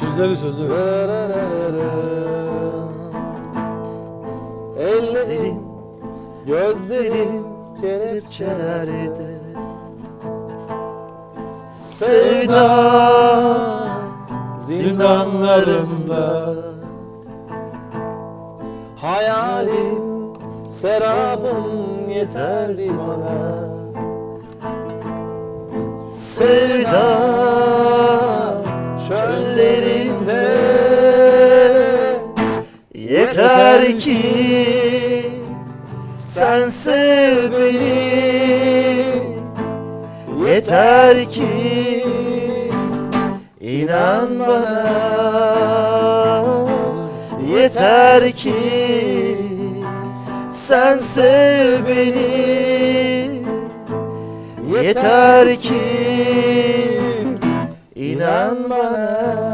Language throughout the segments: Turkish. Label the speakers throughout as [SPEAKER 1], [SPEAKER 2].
[SPEAKER 1] Sözleri sözleri.
[SPEAKER 2] Ellerim, gözlerim kelepçelerde Sevda zindanlarında. Hayalim, serabım yeterli bana çöllerinde Yeter ki sen sev beni. Yeter ki inan bana. Yeter ki sen sev beni. Yeter ki inan bana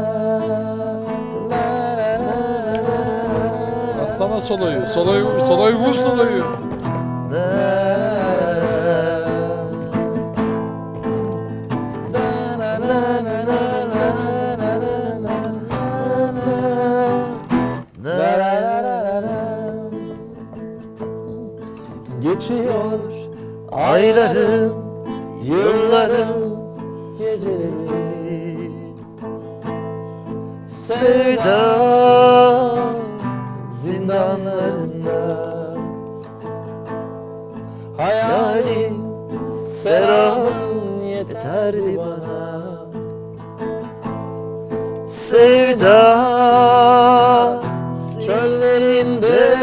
[SPEAKER 1] soloyu. Soloyu, soloyu vur soloyu.
[SPEAKER 2] Geçiyor aylarım, yıllarım, geceleri Sevda zindanlarında Hayalim, serahım yeterdi bana. Sevda çöllerinde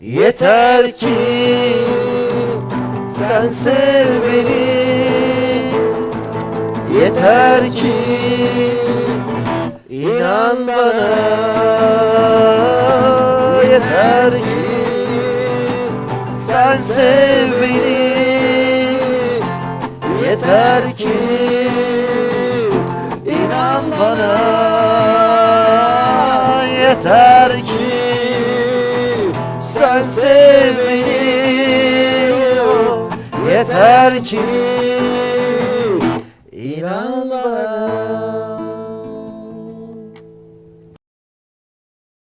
[SPEAKER 2] Yeter ki sen sev beni. Yeter ki inan bana Yeter ki sen sev beni. Yeter ki inan bana Yeter ki sen sev beni. Yeter ki